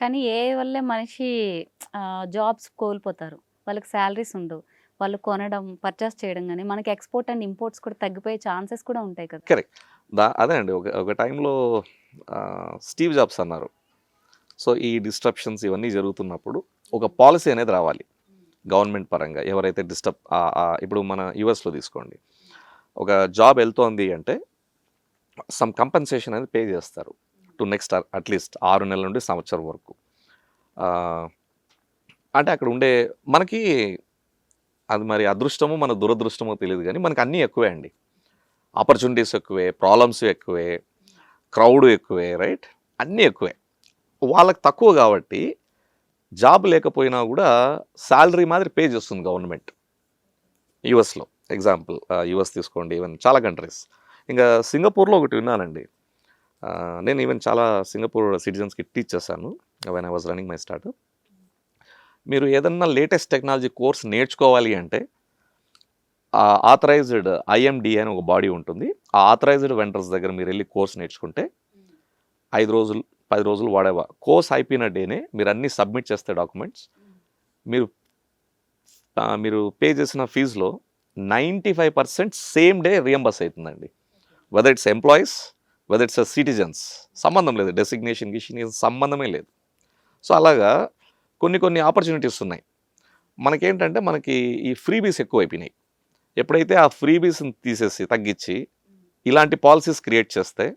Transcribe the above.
కానీ ఏ వల్లే మనిషి జాబ్స్ కోల్పోతారు. వాళ్ళకి శాలరీస్ ఉండవు. వాళ్ళు కొనడం పర్చేస్ చేయడం కానీ మనకి ఎక్స్పోర్ట్ అండ్ ఇంపోర్ట్స్ కూడా తగ్గిపోయే ఛాన్సెస్ కూడా ఉంటాయి కదా. కరెక్ట్. దా అదే అండి. ఒక ఒక టైంలో స్టీవ్ జాబ్స్ అన్నారు. సో ఈ డిస్ట్రప్షన్స్ ఇవన్నీ జరుగుతున్నప్పుడు ఒక పాలసీ అనేది రావాలి. గవర్నమెంట్ పరంగా ఎవరైతే డిస్టర్బ్ ఇప్పుడు మన యుఎస్లో తీసుకోండి. ఒక జాబ్ వెళ్తోంది అంటే సమ్ కంపెన్సేషన్ అనేది పే చేస్తారు. టు నెక్స్ట్ అట్లీస్ట్ ఆరు నెలల నుండి సంవత్సరం వరకు. అంటే అక్కడ ఉండే మనకి అది మరి అదృష్టము మన దురదృష్టమో తెలియదు కానీ మనకి అన్నీ ఎక్కువే అండి. ఆపర్చునిటీస్ ఎక్కువే ప్రాబ్లమ్స్ ఎక్కువే క్రౌడ్ ఎక్కువే రైట్ అన్నీ ఎక్కువే. వాళ్ళకి తక్కువ కాబట్టి జాబ్ లేకపోయినా కూడా శాలరీ మాదిరి పే చేస్తుంది గవర్నమెంట్ యుఎస్లో ఎగ్జాంపుల్ యుఎస్ తీసుకోండి ఈవెన్ చాలా కంట్రీస్ ఇంకా సింగపూర్లో ఒకటి విన్నానండి. నేను ఈవెన్ చాలా సింగపూర్ సిటిజన్స్కి టీచ్ చేశాను when I was running my start మీరు ఏదన్నా లేటెస్ట్ టెక్నాలజీ కోర్స్ నేర్చుకోవాలి అంటే ఆథరైజ్డ్ ఐఎండి అని ఒక బాడీ ఉంటుంది. ఆ ఆథరైజ్డ్ వెండర్స్ దగ్గర మీరు వెళ్ళి కోర్స్ నేర్చుకుంటే ఐదు రోజులు పది రోజులు వాడేవా? కోర్స్ అయిపోయిన డేనే మీరు అన్నీ సబ్మిట్ చేస్తే డాక్యుమెంట్స్ మీరు మీరు పే చేసిన ఫీజులో ninety five percent same day reimburse అవుతుందండి. Whether it's employees whether it's citizens సంబంధం లేదు. డెసిగ్నేషన్ గిషన్ సంబంధమే లేదు. సో అలాగా కొన్ని కొన్ని ఆపర్చునిటీస్ ఉన్నాయి. మనకేంటంటే మనకి ఈ ఫ్రీబీస్ బీస్ ఎక్కువైపోయినాయి. ఎప్పుడైతే ఆ ఫ్రీబీస్ని తీసేసి తగ్గించి ఇలాంటి పాలసీస్ క్రియేట్ చేస్తే